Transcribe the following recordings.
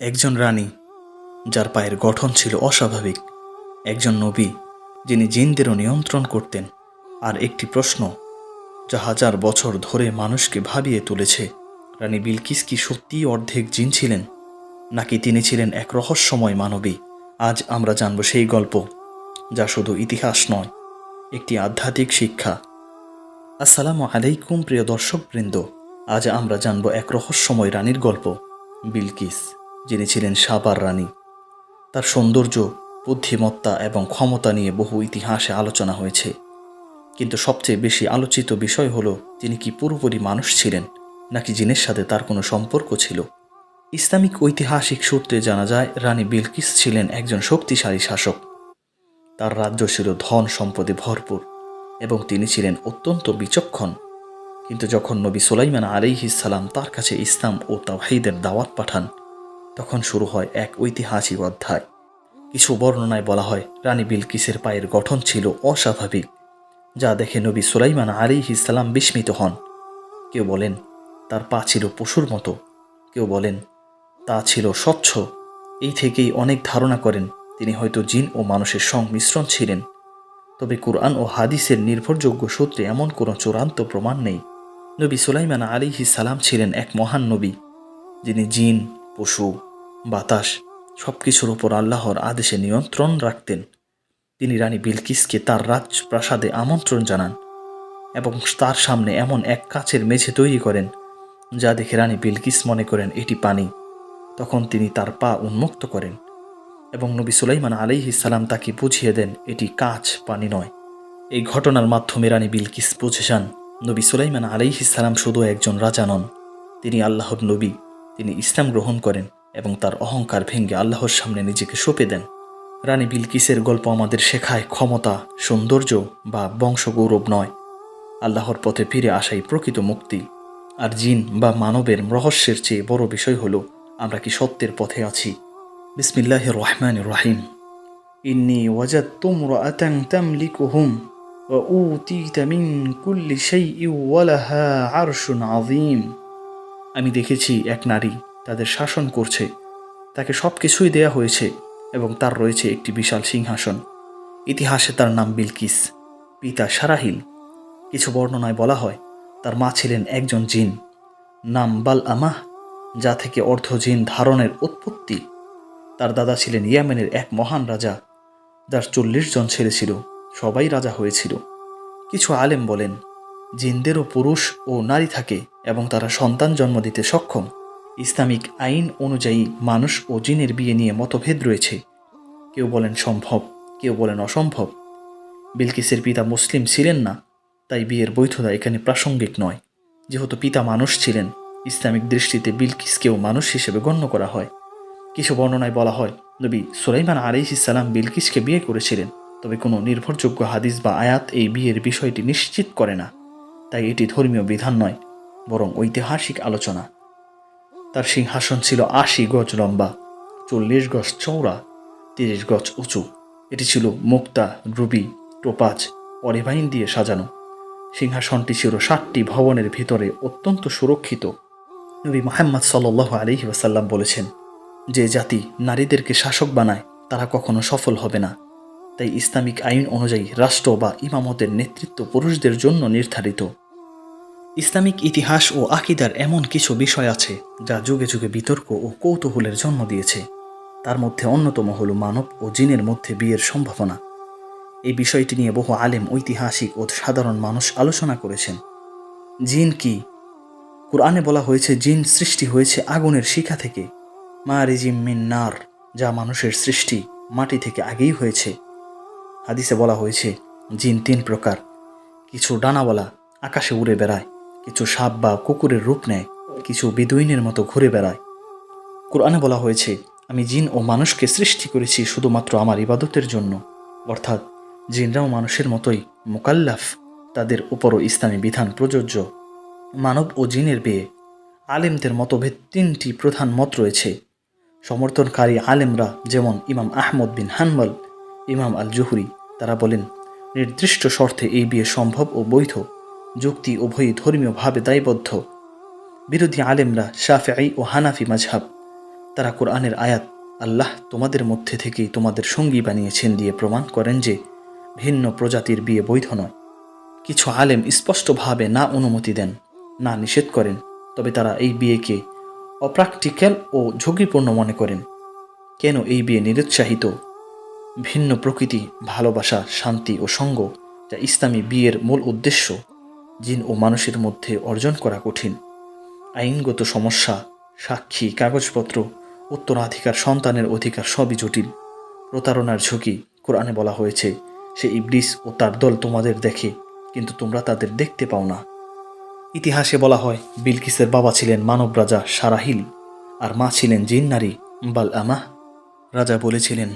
একজন রানী, যার পায়ের গঠন ছিল অস্বাভাবিক। একজন নবী, যিনি জিনদেরও নিয়ন্ত্রণ করতেন। আর একটি প্রশ্ন, যা হাজার বছর ধরে মানুষকে ভাবিয়ে তুলেছে, রানী বিলকিস কি সত্যিই অর্ধেক জিন ছিলেন? নাকি তিনি ছিলেন এক রহস্যময় মানবী? আজ আমরা জানব সেই গল্প, যা শুধু ইতিহাস নয়, একটি আধ্যাত্মিক শিক্ষা। আসসালামু আলাইকুম, প্রিয় দর্শকবৃন্দ। আজ আমরা জানব এক রহস্যময় রানীর গল্প, বিলকিস। যিনি ছিলেন সাবার রানী। তার সৌন্দর্য, বুদ্ধিমত্তা এবং ক্ষমতা নিয়ে বহু ইতিহাসে আলোচনা হয়েছে। কিন্তু সবচেয়ে বেশি আলোচিত বিষয় হলো, তিনি কি পুরোপুরি মানুষ ছিলেন, নাকি জিনের সাথে তার কোনো সম্পর্ক ছিল? ইসলামিক ঐতিহাসিক সূত্রে জানা যায়, রানী বিলকিস ছিলেন একজন শক্তিশালী শাসক। তার রাজ্য ছিল ধন সম্পদে ভরপুর এবং তিনি ছিলেন অত্যন্ত বিচক্ষণ। কিন্তু যখন নবী সুলাইমান আলাইহিসাল্লাম তার কাছে ইসলাম ও তাওহিদের দাওয়াত পাঠান তখন শুরু হয় এক ঐতিহাসিক অধ্যায়। কিছু বর্ণনায় বলা হয়, রানী বিলকিসের পায়ের গঠন ছিল অস্বাভাবিক, যা দেখে নবী সুলাইমান আলিহিসাল্লাম বিস্মিত হন। কেউ বলেন, তার পা ছিল পশুর মতো। কেউ বলেন, তা ছিল স্বচ্ছ। এই থেকেই অনেক ধারণা করেন, তিনি হয়তো জিন ও মানুষের সংমিশ্রণ ছিলেন। তবে কুরআন ও হাদিসের নির্ভরযোগ্য সূত্রে এমন কোনো চূড়ান্ত প্রমাণ নেই। নবী সুলাইমান আলিহি সালাম ছিলেন এক মহান নবী, যিনি জিন, পশু বাতাস সব কিছুর উপর আল্লাহর আদেশে নিয়ন্ত্রণ রাখতেন। তিনি রানী বিলকিসকে তার রাজপ্রাসাদে আমন্ত্রণ জানান এবং তার সামনে এমন এক কাচের মেঝে তৈরি করেন, যা দেখে রানী বিলকিস মনে করেন এটি পানি। তখন তিনি তার পা উন্মুক্ত করেন এবং নবী সুলাইমান সালাম তাকে বুঝিয়ে দেন, এটি কাচ পানি নয়। এই ঘটনার মাধ্যমে রানী বিলকিস বুঝে যান, নবী সুলাইমান সালাম শুধু একজন রাজা নন, তিনি আল্লাহর নবী, তিনি ইসলাম গ্রহণ করেন। এবং তার অহংকার ভেঙে আল্লাহর সামনে নিজেকে সঁপে দেন রানী বিলকিসের গল্প আমাদের শেখায় ক্ষমতা সৌন্দর্য বা বংশগৌরব নয় আল্লাহর পথে ফিরে আসাই প্রকৃত মুক্তি আর জিন বা মানবের রহস্যের চেয়ে বড় বিষয় হলো আমরা কি সত্যের পথে আছি বিসমিল্লাহ রহমান রহিম ইন্নি ওয়াজাদ তুমরা আতাং তামলিকুহুম وأوتيت من كل شيء ولها عرش عظيم আমি দেখেছি এক নারী তাদের শাসন করছে। তাকে সব কিছুই দেয়া হয়েছে এবং তার রয়েছে একটি বিশাল সিংহাসন। ইতিহাসে তার নাম বিলকিস, পিতা সারাহিল। কিছু বর্ণনায় বলা হয়, তার মা ছিলেন একজন জিন। নাম বাল আমাহ, যা থেকে অর্ধ জিন ধারণের উৎপত্তি। তার দাদা ছিলেন ইয়ামেনের এক মহান রাজা, যার চল্লিশ জন ছেলে ছিল, সবাই রাজা হয়েছিল। কিছু আলেম বলেন, জিনদেরও পুরুষ ও নারী থাকে এবং তারা সন্তান জন্ম দিতে সক্ষম। ইসলামিক আইন অনুযায়ী মানুষ ও জিনের বিয়ে নিয়ে মতভেদ রয়েছে। কেউ বলেন সম্ভব, কেউ বলেন অসম্ভব। বিলকিসের পিতা মুসলিম ছিলেন না, তাই বিয়ের বৈধতা এখানে প্রাসঙ্গিক নয়। যেহেতু পিতা মানুষ ছিলেন, ইসলামিক দৃষ্টিতে বিলকিসকেও মানুষ হিসেবে গণ্য করা হয়। কিছু বর্ণনায় বলা হয়, নবী সুলাইমান আলিহ ইসালাম বিলকিসকে বিয়ে করেছিলেন, তবে কোনো নির্ভরযোগ্য হাদিস বা আয়াত এই বিয়ের বিষয়টি নিশ্চিত করে না। তাই এটি ধর্মীয় বিধান নয়, বরং ঐতিহাসিক আলোচনা। তার সিংহাসন ছিল আশি গজ লম্বা, চল্লিশ গজ চৌড়া তিরিশ গজ উঁচু। এটি ছিল মুক্তা, রুবি, টোপাজ অরিভাইন দিয়ে সাজানো। সিংহাসনটি ছিল সাতটি ভবনের ভিতরে অত্যন্ত সুরক্ষিত। নবী মোহাম্মদ সাল্লাহ আলহি ওয়াসাল্লাম বলেছেন, যে জাতি নারীদেরকে শাসক বানায়, তারা কখনো সফল হবে না। তাই ইসলামিক আইন অনুযায়ী রাষ্ট্র বা ইমামতের নেতৃত্ব পুরুষদের জন্য নির্ধারিত। ইসলামিক ইতিহাস ও আকিদার এমন কিছু বিষয় আছে, যা যুগে যুগে বিতর্ক ও কৌতূহলের জন্ম দিয়েছে। তার মধ্যে অন্যতম হল মানব ও জিনের মধ্যে বিয়ের সম্ভাবনা। এই বিষয়টি নিয়ে বহু আলেম, ঐতিহাসিক ও সাধারণ মানুষ আলোচনা করেছেন। জিন কি? কোরআনে বলা হয়েছে, জিন সৃষ্টি হয়েছে আগুনের শিখা থেকে। মা রিজিম মিন নার, যা মানুষের সৃষ্টি মাটি থেকে আগেই হয়েছে। হাদিসে বলা হয়েছে, জিন তিন প্রকার। কিছু ডানাওয়ালা আকাশে উড়ে বেড়ায়। কিছু সাপ বা কুকুরের রূপ নেয়, কিছু বেদুইনের মতো ঘুরে বেড়ায়। কোরআনে বলা হয়েছে, আমি জিন ও মানুষকে সৃষ্টি করেছি শুধুমাত্র আমার ইবাদতের জন্য। অর্থাৎ জিনরাও মানুষের মতোই মোকাল্লাফ, তাদের উপরও ইসলামী বিধান প্রযোজ্য। মানব ও জিনের বিয়ে, আলেমদের মতভেদ তিনটি প্রধান মত রয়েছে। সমর্থনকারী আলেমরা যেমন ইমাম আহমদ বিন হানবল, ইমাম আল জুহরি তারা বলেন, নির্দিষ্ট শর্তে এই বিয়ে সম্ভব ও বৈধ। যুক্তি উভয়ই ধর্মীয়ভাবে দায়বদ্ধ। বিরোধী আলেমরা শাফেআই ও হানাফি মাঝহাব। তারা কোরআনের আয়াত আল্লাহ তোমাদের মধ্যে থেকেই তোমাদের সঙ্গী বানিয়েছেন দিয়ে প্রমাণ করেন যে ভিন্ন প্রজাতির বিয়ে বৈধ নয়। কিছু আলেম স্পষ্টভাবে না অনুমতি দেন, না নিষেধ করেন, তবে তারা এই বিয়েকে অপ্র্যাকটিক্যাল ও ঝুঁকিপূর্ণ মনে করেন। কেন এই বিয়ে নিরুৎসাহিত? ভিন্ন প্রকৃতি, ভালোবাসা, শান্তি ও সঙ্গ, যা ইসলামী বিয়ের মূল উদ্দেশ্য। জিন ও মানুষের মধ্যে অর্জন করা কঠিন। আইনগত সমস্যা, সাক্ষী, কাগজপত্র, উত্তরাধিকার, সন্তানের অধিকার সবই জটিল। প্রতারণার ঝুঁকি কোরআনে বলা হয়েছে, সে ইবলিস ও তার দল তোমাদের দেখে, কিন্তু তোমরা তাদের দেখতে পাও না। ইতিহাসে বলা হয়, বিলকিসের বাবা ছিলেন মানব রাজা সারাহিল, আর মা ছিলেন জিন নারী বাল আমাহ রাজা বলেছিলেন,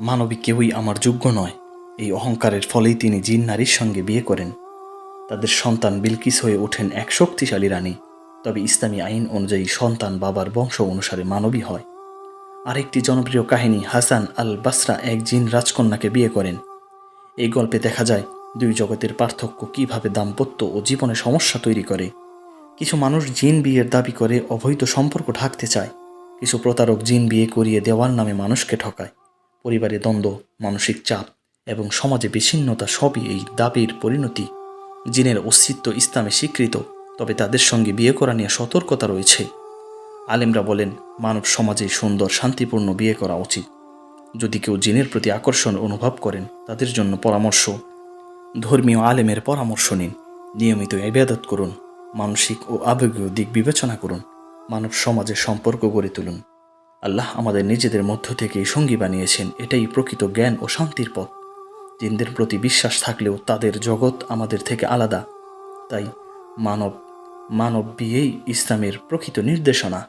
মানবী কেউই আমার যোগ্য নয়। এই অহংকারের ফলেই তিনি জিন নারীর সঙ্গে বিয়ে করেন। তাদের সন্তান বিলকিস হয়ে ওঠেন এক শক্তিশালী রানী। তবে ইসলামী আইন অনুযায়ী সন্তান বাবার বংশ অনুসারে মানবী হয়। আরেকটি জনপ্রিয় কাহিনী হাসান আল বাসরা এক জিন রাজকন্যাকে বিয়ে করেন। এই গল্পে দেখা যায়, দুই জগতের পার্থক্য কীভাবে দাম্পত্য ও জীবনে সমস্যা তৈরি করে। কিছু মানুষ জিন বিয়ের দাবি করে অবৈধ সম্পর্ক ঢাকতে চায়। কিছু প্রতারক জিন বিয়ে করিয়ে দেওয়ার নামে মানুষকে ঠকায়। পরিবারে দ্বন্দ্ব, মানসিক চাপ এবং সমাজে বিচ্ছিন্নতা সবই এই দাবির পরিণতি। জিনের অস্তিত্ব ইসলামে স্বীকৃত, তবে তাদের সঙ্গে বিয়ে করা নিয়ে সতর্কতা রয়েছে। আলেমরা বলেন, মানব সমাজে সুন্দর, শান্তিপূর্ণ বিয়ে করা উচিত। যদি কেউ জিনের প্রতি আকর্ষণ অনুভব করেন, তাদের জন্য পরামর্শ। ধর্মীয় আলেমের পরামর্শ নিন। নিয়মিত ইবাদত করুন। মানসিক ও আবেগীয় দিক বিবেচনা করুন। মানব সমাজের সম্পর্ক গড়ে তুলুন। আল্লাহ আমাদের নিজেদের মধ্য থেকেই সঙ্গী বানিয়েছেন। এটাই প্রকৃত জ্ঞান ও শান্তির পথ। জিনদের প্রতি বিশ্বাস থাকলেও তাদের জগৎ আমাদের থেকে আলাদা। তাই মানব মানব বিয়েই ইসলামের প্রকৃত নির্দেশনা।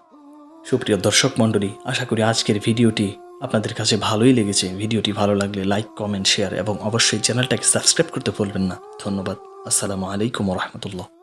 সুপ্রিয় দর্শক মণ্ডলী, আশা করি আজকের ভিডিওটি আপনাদের কাছে ভালোই লেগেছে। ভিডিওটি ভালো লাগলে লাইক, কমেন্ট, শেয়ার এবং অবশ্যই চ্যানেলটাকে সাবস্ক্রাইব করতে ভুলবেন না। ধন্যবাদ। আসসালামু আলাইকুম রহমতুল্লাহ।